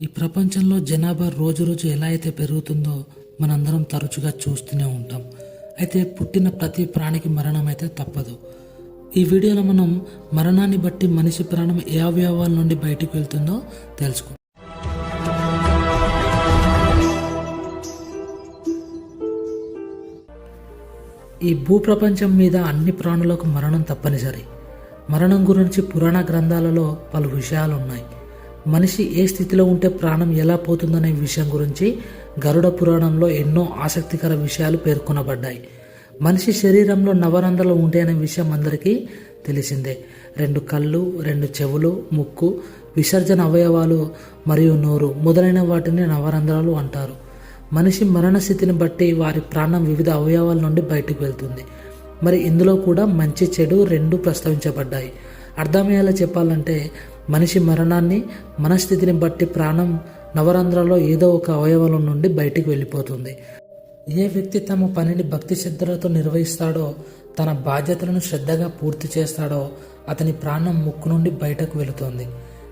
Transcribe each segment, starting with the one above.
ఈ ప్రపంచంలో జనాభా రోజు రోజు ఎలా అయితే పెరుగుతుందో మనందరం తరచుగా చూస్తూనే ఉంటాం. అయితే పుట్టిన ప్రతి ప్రాణికి మరణం అయితే తప్పదు. ఈ వీడియోలో మనం మరణాన్ని బట్టి మనిషి ప్రాణం ఏ అవయవాల నుండి బయటకు వెళ్తుందో తెలుసుకుందాం. ఈ భూప్రపంచం మీద అన్ని ప్రాణులకు మరణం తప్పనిసరి. మరణం గురించి పురాణ గ్రంథాలలో పలు విషయాలు ఉన్నాయి మనిషి ఏ స్థితిలో ఉంటే ప్రాణం ఎలా పోతుందనే విషయం గురించి గరుడ పురాణంలో ఎన్నో ఆసక్తికర విషయాలు పేర్కొనబడ్డాయి. మనిషి శరీరంలో నవరంధ్రాలు ఉంటాయనే విషయం అందరికీ తెలిసిందే. రెండు కళ్ళు రెండు చెవులు ముక్కు విసర్జన అవయవాలు మరియు నోరు మొదలైన వాటిని నవరంధ్రాలు అంటారు. మనిషి మరణ స్థితిని బట్టి వారి ప్రాణం వివిధ అవయవాల నుండి బయటకు వెళ్తుంది. మరి ఇందులో కూడా మంచి చెడు రెండు ప్రస్తావించబడ్డాయి. అర్థమయ్యేలా చెప్పాలంటే మనిషి మరణాన్ని మనస్థితిని బట్టి ప్రాణం నవరంధ్రాల్లో ఏదో ఒక అవయవం నుండి బయటికి వెళ్ళిపోతుంది. ఏ వ్యక్తి తమ పనిని భక్తి శ్రద్ధలతో నిర్వహిస్తాడో తన బాధ్యతలను శ్రద్ధగా పూర్తి చేస్తాడో అతని ప్రాణం ముక్కు నుండి బయటకు వెళుతుంది.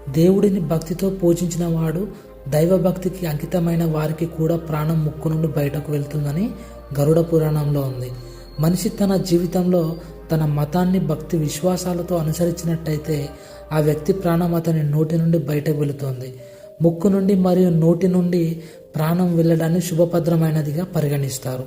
దేవుడిని భక్తితో పూజించిన వాడు దైవభక్తికి అంకితమైన వారికి కూడా ప్రాణం ముక్కు నుండి బయటకు వెళ్తుందని గరుడ పురాణంలో ఉంది. మనిషి తన జీవితంలో తన మతాన్ని భక్తి విశ్వాసాలతో అనుసరించినట్టయితే ఆ వ్యక్తి ప్రాణం అతని నోటి నుండి బయటకు వెళుతుంది. ముక్కు నుండి మరియు నోటి నుండి ప్రాణం వెళ్ళడాన్ని శుభభద్రమైనదిగా పరిగణిస్తారు.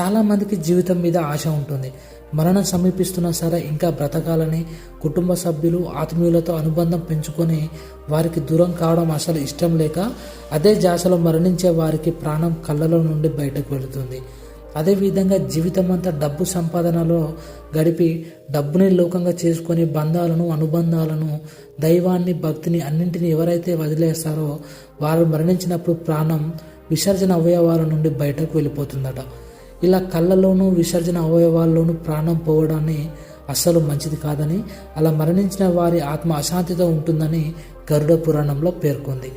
చాలామందికి జీవితం మీద ఆశ ఉంటుంది. మరణం సమీపిస్తున్నా సరే ఇంకా బ్రతకాలని కుటుంబ సభ్యులు ఆత్మీయులతో అనుబంధం పెంచుకొని వారికి దూరం కావడం అసలు ఇష్టం లేక అదే జాసలో మరణించే వారికి ప్రాణం కళ్ళలో నుండి బయటకు వెళుతుంది. అదేవిధంగా జీవితం అంతా డబ్బు సంపాదనలో గడిపి డబ్బుని లోకంగా చేసుకొని బంధాలను అనుబంధాలను దైవాన్ని భక్తిని అన్నింటినీ ఎవరైతే వదిలేస్తారో వారు మరణించినప్పుడు ప్రాణం విసర్జన అవయవాల నుండి బయటకు వెళ్ళిపోతుందట. ఇలా కళ్ళలోనూ విసర్జన అవయవాల్లోనూ ప్రాణం పోవడాన్ని అస్సలు మంచిది కాదని అలా మరణించిన వారి ఆత్మ అశాంతితో ఉంటుందని గరుడ పురాణంలో పేర్కొంది.